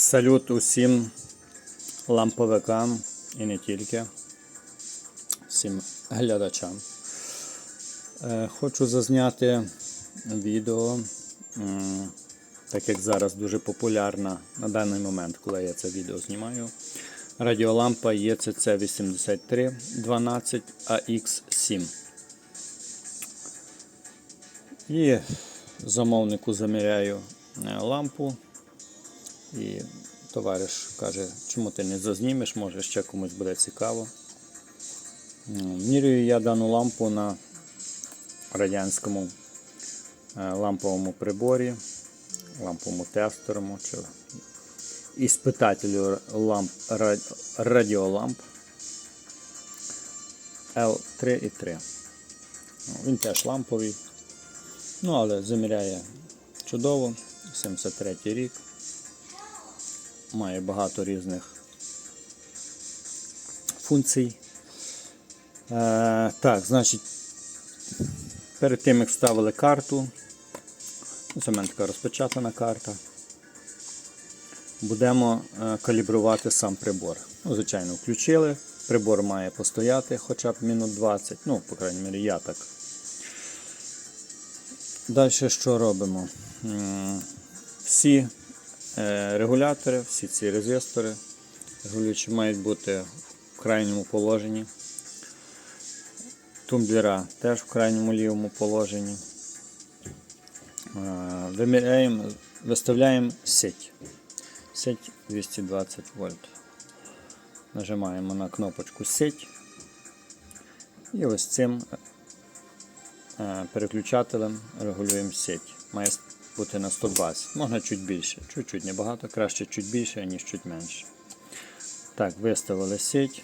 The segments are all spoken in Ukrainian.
Салют усім ламповикам і не тільки, всім глядачам. Е, Хочу зазняти відео, так як зараз дуже популярна на даний момент, коли я це відео знімаю. Радіолампа ECC 8312 AX7. І замовнику заміряю е, лампу. І товариш каже, чому ти не зазнімеш, може ще комусь буде цікаво. М, Міряю я дану лампу на радянському е, ламповому приборі, ламповому тестерому чи іспитателю ламп, радіоламп L3,3. Ну, Він теж ламповий, ну але заміряє чудово, 73 рік має багато різних функцій. Е, так, значить, перед тим як вставили карту, це в мене така розпечатана карта, будемо е, калібрувати сам прибор. Ну, звичайно, включили. Прибор має постояти хоча б мінут 20, ну, по крайній мірі, я так. Далі що робимо? Всі регулятори, всі ці резистори регулюючі мають бути в крайньому положенні. Тумблера теж в крайньому лівому положенні. Е, Виміряємо, виставляємо сеть. Сеть 220 вольт. Нажимаємо на кнопочку сеть. І ось цим е, переключателем регулюємо сеть. Бути на 120. Можна чуть більше. Чуть-чуть небагато, краще чуть більше, ніж чуть менше. Так, виставили сеть.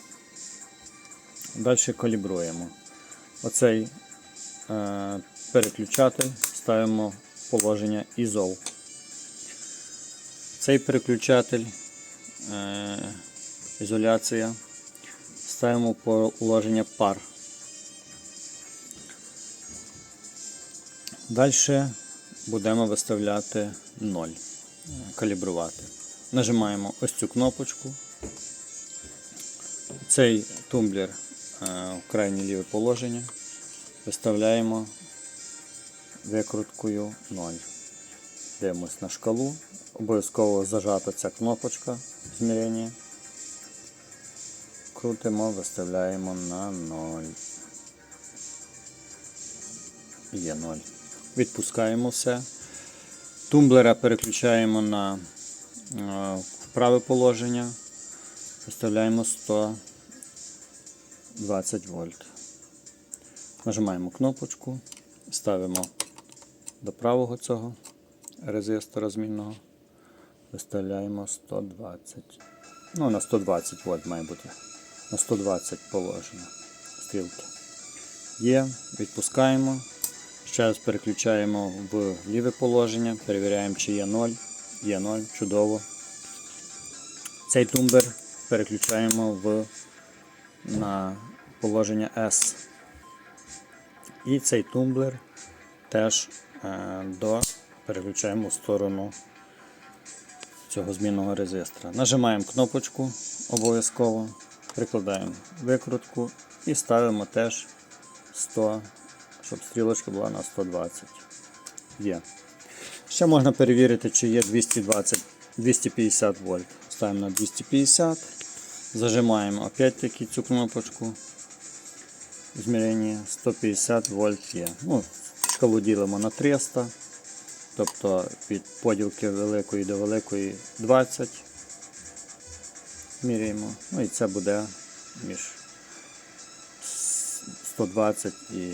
Далі калібруємо. Оцей е, переключатель ставимо в положення ізол. Цей переключатель е, ізоляція ставимо в положення пар. Далі будемо виставляти 0, е, калібрувати. Нажимаємо ось цю кнопочку. Цей тумблер е, в крайнє ліве положення. Виставляємо викруткою 0. Дивимось на шкалу. Обов'язково зажата ця кнопочка зміряння. Крутимо, виставляємо на 0. Є 0. Відпускаємо все. Тумблера переключаємо на е, праве положення. Виставляємо 120 вольт. Нажимаємо кнопочку, ставимо до правого цього резистора змінного. Виставляємо 120. Ну, на 120 вольт має бути. На 120 положення стрілки. Є, відпускаємо. Ще раз переключаємо в ліве положення, перевіряємо, чи є 0. Є 0, чудово. Цей тумблер переключаємо в, на положення S. І цей тумблер теж е, до, переключаємо в сторону цього змінного резистора. Нажимаємо кнопочку обов'язково, прикладаємо викрутку і ставимо теж 100, щоб стрілочка була на 120. Є. Ще можна перевірити, чи є 220, 250 вольт. Ставимо на 250, зажимаємо опять-таки цю кнопочку. Зміряння 150 вольт є. Ну, шкалу ділимо на 300, тобто від поділки великої до великої 20. Міряємо. Ну і це буде між 120 і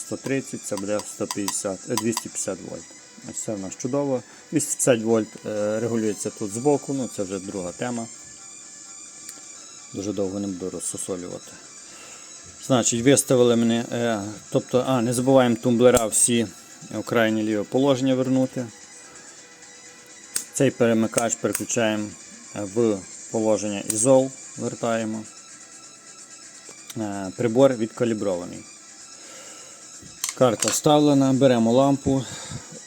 130, це буде 150, е, 250 вольт. Ось Це в нас чудово. 250 вольт е, регулюється тут збоку, ну це вже друга тема. Дуже довго не буду розсосолювати. Значить, виставили мене, е, тобто, а, не забуваємо тумблера всі в крайнє ліве положення вернути. Цей перемикач переключаємо е, в положення ізол, вертаємо. Е, Прибор відкалібрований. Карта вставлена, беремо лампу.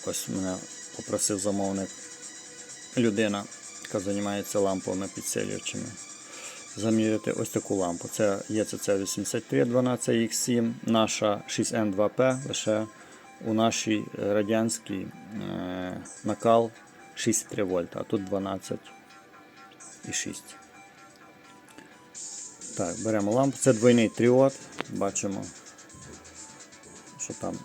Ось мене попросив замовник людина яка займається ламповими підсилювачами. Заміряти ось таку лампу. Це ЄЦЦ 8312 x 7 наша 6N2P лише у нашій радянській е, накал 6,3 вольта, а тут 12,6. Так, беремо лампу. Це двойний тріод. Бачимо, що там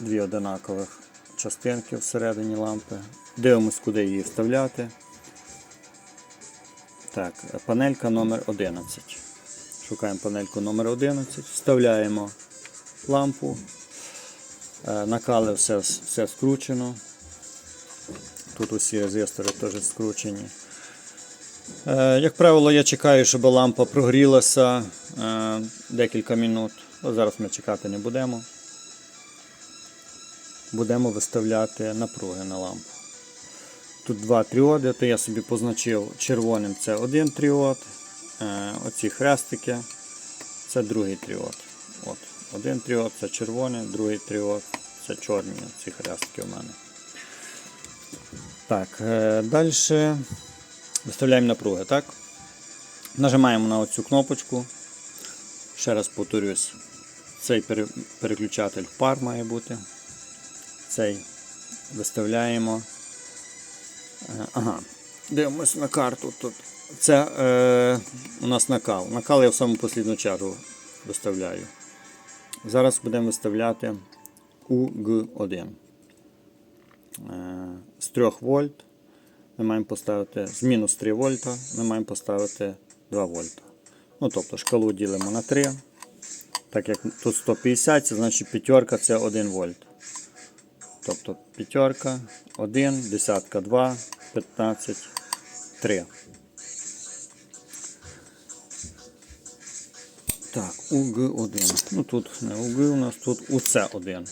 дві одинакових частинки всередині лампи. Дивимось, куди її вставляти. Так, панелька номер 11. Шукаємо панельку номер 11, вставляємо лампу. Е, Накали все, все скручено. Тут усі резистори теж скручені. Е, Як правило, я чекаю, щоб лампа прогрілася е, декілька минут. Зараз ми чекати не будемо. Будемо виставляти напруги на лампу. Тут два тріоди, то я собі позначив червоним це один тріод. Е, Оці хрестики це другий тріод. От, один тріод це червоний, другий тріод це чорні ці хрестики у мене. Так, е, далі виставляємо напруги, так? Нажимаємо на оцю кнопочку. Ще раз повторюсь, цей переключатель пар має бути. Цей виставляємо. Е, Ага. Дивимось на карту тут. Це е, у нас накал. Накал я в саму послідну чергу виставляю. Зараз будемо виставляти УГ1. Е, з 3 вольт ми маємо поставити з мінус 3 вольта ми маємо поставити 2 вольта. Ну, тобто шкалу ділимо на 3. Так як тут 150, це значить п'ятерка це 1 вольт. Тобто п'ятерка, 1, десятка 2, 15, 3. Так, УГ1. Ну тут не УГ у нас, тут УЦ1.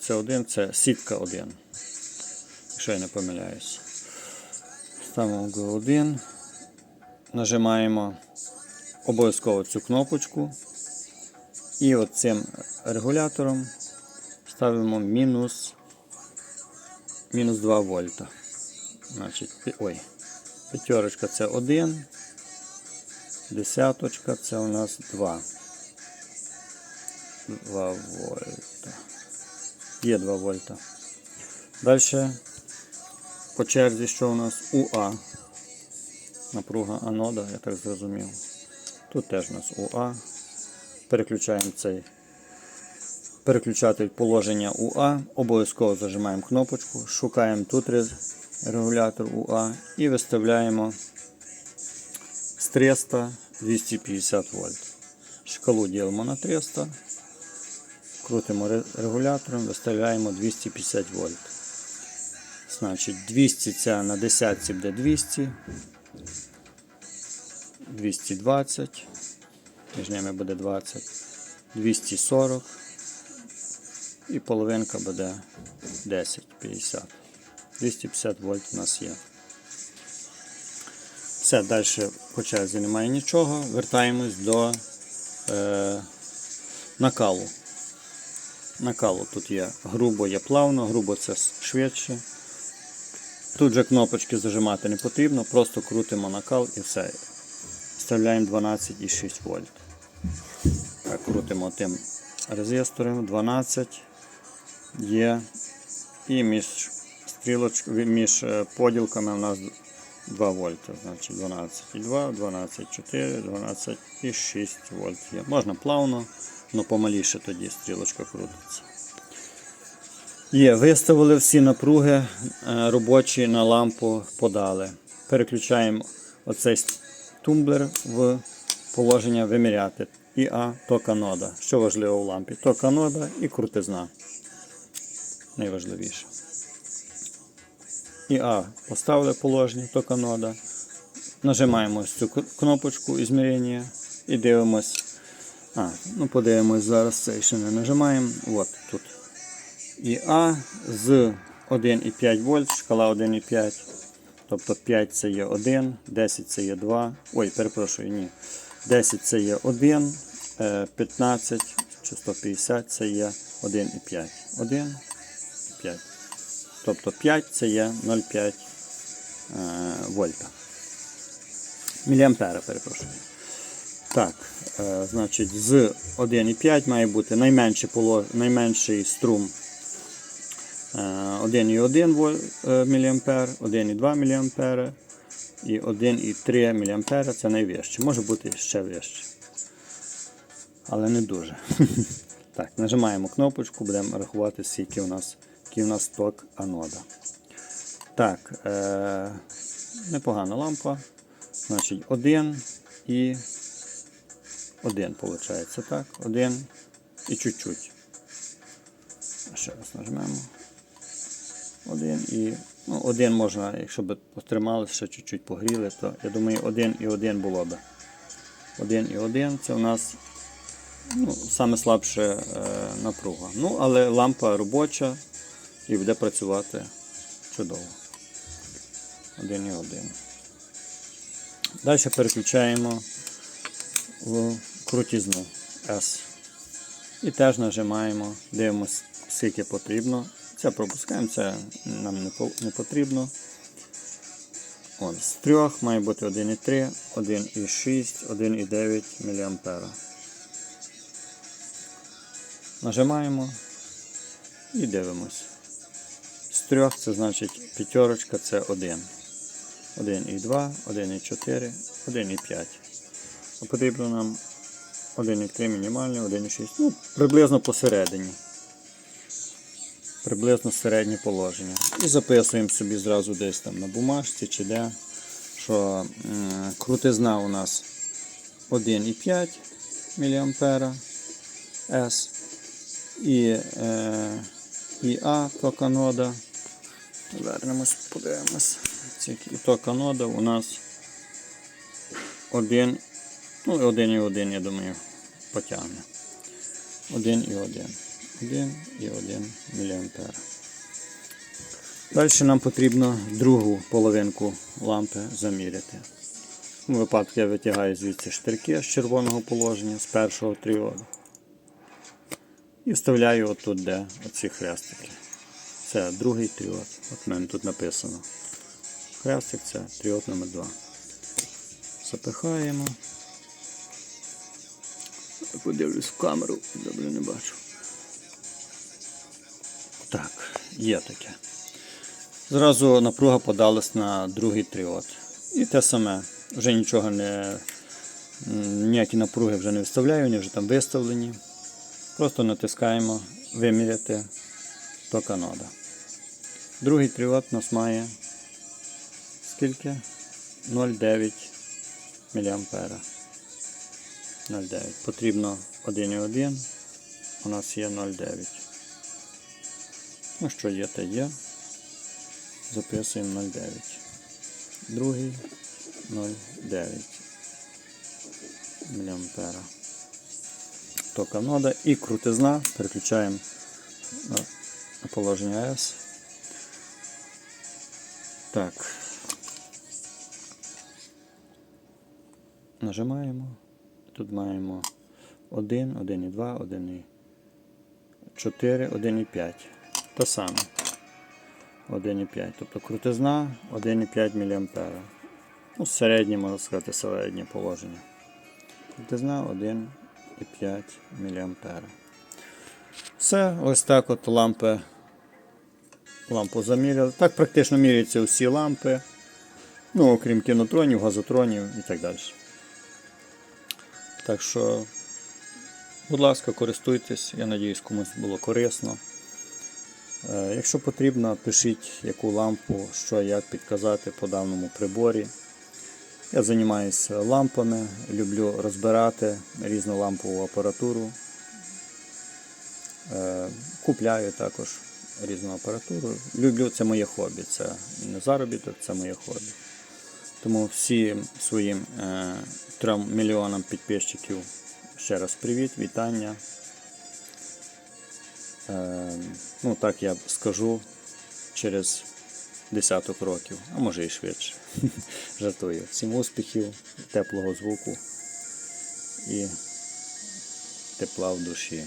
Це1 це сітка 1. Якщо я не помиляюсь. Ставимо УГ1. Нажимаємо обов'язково цю кнопочку. І от цим регулятором ставимо мінус, мінус 2 вольта. Значить, ой, п'ятерочка це 1, десяточка це у нас 2. 2 вольта. Є 2 вольта. Далі по черзі, що у нас УА. Напруга анода, я так зрозумів. Тут теж у нас УА. Переключаємо цей переключатель положення УА. Обов'язково зажимаємо кнопочку, шукаємо тут регулятор УА і виставляємо з 300 250 вольт. Шкалу ділимо на 300, крутимо регулятором, виставляємо 250 вольт. Значить, 200 це на 10 буде 200, 220, між ними буде 20, 240 і половинка буде 10, 50. 250 вольт у нас є. Все, далі по черзі немає нічого. Вертаємось до е, накалу. Накалу тут є грубо, є плавно, грубо це швидше. Тут же кнопочки зажимати не потрібно, просто крутимо накал і все. Вставляємо 12,6 вольт. Крутимо тим резистором 12 є. І між стрілочкою, між е, поділками у нас 2 вольта. Значить 12,2, 12,4, 12,6 вольт є. Можна плавно, але помаліше тоді стрілочка крутиться. Є, виставили всі напруги е, робочі на лампу подали. Переключаємо оцей тумблер в положення виміряти. ІА ток анода. Що важливо в лампі? Ток анода і крутизна. Найважливіше. ІА поставили положення ток анода. Нажимаємо цю кнопочку ізмірення і дивимось. А, ну подивимось зараз цей ще не нажимаємо. От тут. ІА з 1,5 вольт, шкала 1,5. Тобто 5 це є 1, 10 це є 2. Ой, перепрошую, ні. 10 це є 1, е, 15 чи 150 це є 1,5. 1, 5. Тобто 5 це є 0,5 вольта. Міліампера, перепрошую. Так, е, значить, з 1,5 має бути найменший, поло, найменший струм е, 1,1 вол- е, 1,2 міліампера і 1,3 міліампера це найвище. Може бути ще вище. Але не дуже. Так, нажимаємо кнопочку, будемо рахувати, скільки у нас, який у нас ток анода. Так, е, непогана лампа. Значить, один і один, виходить, так? Один і чуть-чуть. Ще раз нажмемо. Один і. Ну, один можна, якщо б потримали, ще чуть-чуть погріли, то я думаю, один і один було б. Один і один це у нас ну, саме слабша е, напруга. Ну, але лампа робоча і буде працювати чудово. Один і один. Далі переключаємо в крутізну S. І теж нажимаємо, дивимося, скільки потрібно. Це пропускаємо, це нам не потрібно. От, з трьох має бути 1,3, 1,6, 1,9 мА. Нажимаємо і дивимось. З трьох це значить п'ятерочка це 1. 1,2, 1,4, 1,5. А Потрібно нам 1,3 мінімальний, 1,6. Ну, приблизно посередині. Приблизно середнє положення. І записуємо собі зразу десь там на бумажці чи де, що м, крутизна у нас 1,5 мА S і, е, і А ток анода. Вернемось, подивимось. Скільки ток анода у нас 1, ну і 1,1, я думаю, потягне. 1,1. 1,1 мА. Далі нам потрібно другу половинку лампи заміряти. У випадку я витягаю звідси штирки з червоного положення, з першого тріоду. І вставляю отут, де оці хрестики. Це другий тріод. От в мене тут написано. Хрестик це тріод номер 2 Запихаємо. Подивлюсь в камеру, добре не бачу. Так, є таке. Зразу напруга подалась на другий тріод. І те саме. Вже нічого не. Ніякі напруги вже не виставляю, вони вже там виставлені. Просто натискаємо виміряти ток анода. Другий у нас має скільки? 0,9 мА. 0,9. Потрібно 1,1. У нас є 0,9. Ну що є, те є. Записуємо 0,9. Другий 0,9 мА. Ток анода і крутизна. Переключаємо положення S. Так. Нажимаємо. Тут маємо 1, 1,2, 1,4, 1,5. Те саме. 1,5. Тобто крутизна 1,5 мА. Ну, середнє, можна сказати, середнє положення. Крутизна 1,5 мА. Все, ось так от лампи. Лампу заміряли. Так практично міряються усі лампи. Ну, окрім кінотронів, газотронів і так далі. Так що, будь ласка, користуйтесь. Я надіюсь, комусь було корисно. Е, Якщо потрібно, пишіть яку лампу, що як підказати по даному приборі. Я займаюся лампами, люблю розбирати різну лампову апаратуру. Е, Купляю також різну апаратуру. Люблю, це моє хобі. Це не заробіток, це моє хобі. Тому всім своїм е, трьом мільйонам підписчиків ще раз привіт, вітання. Е, ну так я скажу через десяток років, а може і швидше. Жартую. Всім успіхів, теплого звуку і тепла в душі.